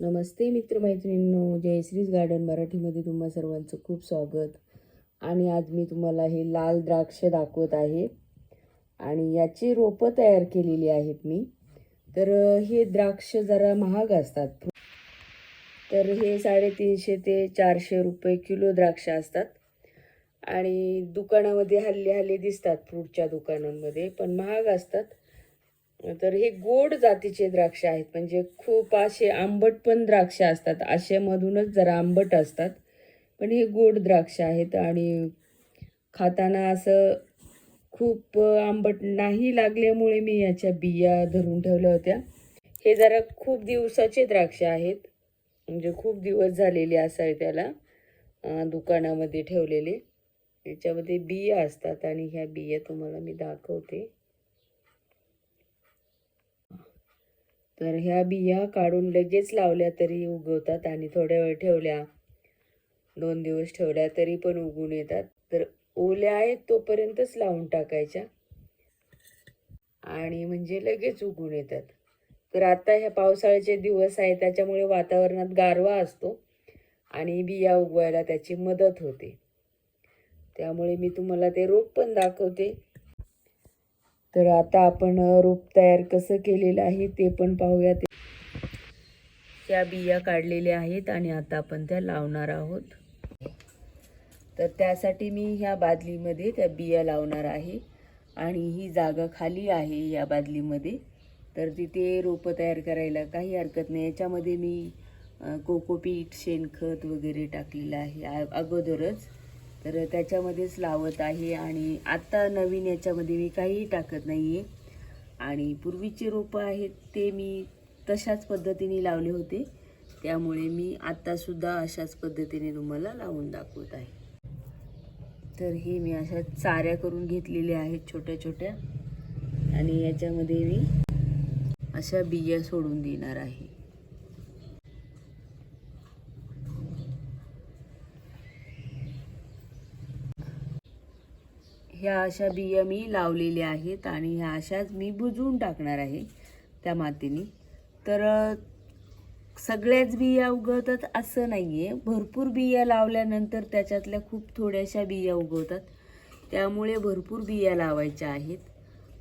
नमस्ते मित्रमैत्रिणींनो जयश्रीज garden मराठीमध्ये तुम्हा सर्वांचं खूप स्वागत. आणि आज मी तुम्हाला हे लाल द्राक्ष दाखवत आहे. आणि याची रोपं तयार केलेली आहेत मी. तर हे द्राक्ष जरा महाग असतात. तर हे साडेतीनशे ते चारशे रुपये किलो द्राक्ष असतात. आणि दुकानामध्ये हल्ली हल्ली दिसतात फ्रूटच्या दुकानांमध्ये पण महाग असतात. तर हे गोड जातीचे द्राक्ष आहेत. म्हणजे खूप असे आंबट पण द्राक्ष असतात. आशेमधूनच जरा आंबट असतात. पण हे गोड द्राक्ष आहेत आणि खाताना असं खूप आंबट नाही लागल्यामुळे मी याच्या बिया धरून ठेवल्या होत्या. हे जरा खूप दिवसाचे द्राक्ष आहेत. म्हणजे खूप दिवस झालेले असावे त्याला दुकानामध्ये ठेवलेले. याच्यामध्ये बिया असतात आणि ह्या बिया तुम्हाला मी दाखवते. तर ह्या बिया काढून लगेच लावल्या तरी उगवतात आणि थोड्या वेळ ठेवल्या दोन दिवस ठेवल्या तरी पण उगून येतात. तर ओल्या आहेत तोपर्यंतच लावून टाकायच्या आणि म्हणजे लगेच उगून येतात. तर आता ह्या पावसाळ्याचे दिवस आहे त्याच्यामुळे वातावरणात गारवा असतो आणि बिया उगवायला त्याची मदत होते. त्यामुळे मी तुम्हाला ते रोप पण दाखवते. तर आता आपण रोप तयार कसं केलेलं आहे ते पण पाहूया ते त्या बिया काढलेल्या आहेत आणि आता आपण त्या लावणार आहोत. तर त्यासाठी मी ह्या बादलीमध्ये त्या बिया लावणार आहे आणि ही जागा खाली आहे या बादलीमध्ये. तर तिथे रोपं तयार करायला काही हरकत नाही. याच्यामध्ये मी कोकोपीट शेणखत वगैरे टाकलेलं आहे आ- अगोदरच. तर त्याच्यामध्येच लावत आहे आणि आत्ता नवीन याच्यामध्ये मी काहीही टाकत नाही आहे आणि पूर्वीचे रोपं आहेत ते मी तशाच पद्धतीने लावले होते. त्यामुळे मी आत्तासुद्धा अशाच पद्धतीने तुम्हाला लावून दाखवत आहे. तर हे मी अशा चाऱ्या करून घेतलेल्या आहेत छोट्या छोट्या. आणि याच्यामध्ये मी अशा बिया सोडून देणार आहे. ह्या अशा बिया मी लावलेल्या आहेत आणि ह्या अशाच मी बुजवून टाकणार आहे त्या मातीने. तर सगळ्याच बिया उगवतात असं नाही आहे भरपूर बिया लावल्यानंतर त्याच्यातल्या खूप थोड्याशा बिया उगवतात. त्यामुळे भरपूर बिया लावायच्या आहेत.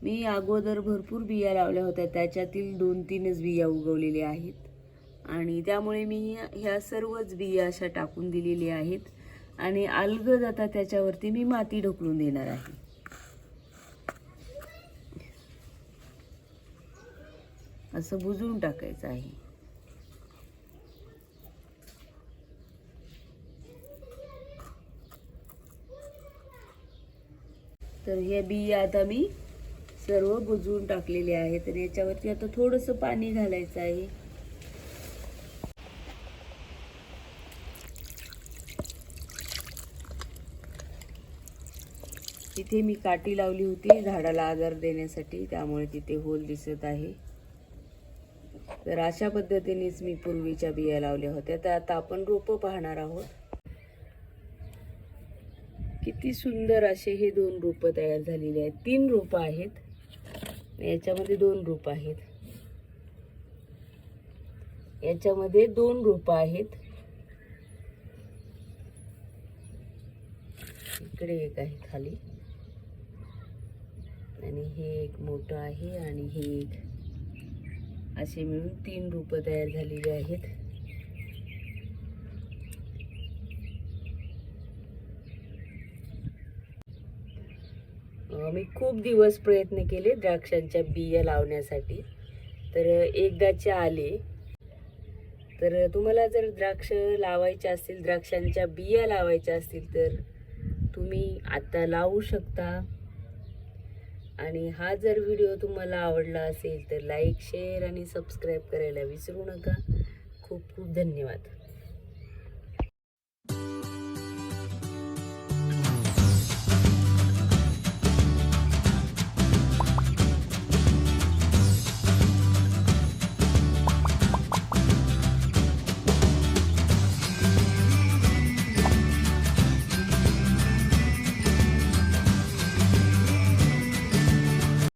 मी अगोदर भरपूर बिया लावल्या होत्या. त्याच्यातील दोन तीनच बिया उगवलेल्या आहेत. आणि त्यामुळे मी ह्या- ह्या सर्वच बिया अशा टाकून दिलेल्या आहेत. आणि अलगद आता त्याच्यावरती मी माती ढकलून देणार आहे. असं बुजवून टाकायचं आहे. तर हे बिया आता मी सर्व बुजवून टाकलेले आहेत तर याच्यावरती आता थोडंसं पाणी घालायचं आहे. तिथे मी काठी लावली होती झाडाला आधार देण्यासाठी त्यामुळे तिथे होल दिसत आहे. तर अशा पद्धतीनेच मी पूर्वीच्या बिया लावल्या होत्या. तर आता आपण रोपं पाहणार आहोत. किती सुंदर असे हे दोन रोपं तयार झालेले आहेत. तीन रोपं आहेत. याच्यामध्ये दोन रोपं आहेत. याच्यामध्ये दोन रोपं आहेत. इकडे एक आहे खाली. आणि हे एक मोठं आहे आणि हे एक असे मिळून तीन रूपं तयार झालेली आहेत. मी खूप दिवस प्रयत्न केले द्राक्षांच्या बिया लावण्यासाठी. तर एकदाचे आले. तर तुम्हाला जर द्राक्ष लावायचे असतील द्राक्षांच्या बिया लावायच्या असतील तर तुम्ही आता लावू शकता. आणि हा जर व्हिडिओ तुम्हाला आवडला असेल तर लाईक शेअर आणि सबस्क्राईब करायला विसरू नका. खूप खूप धन्यवाद.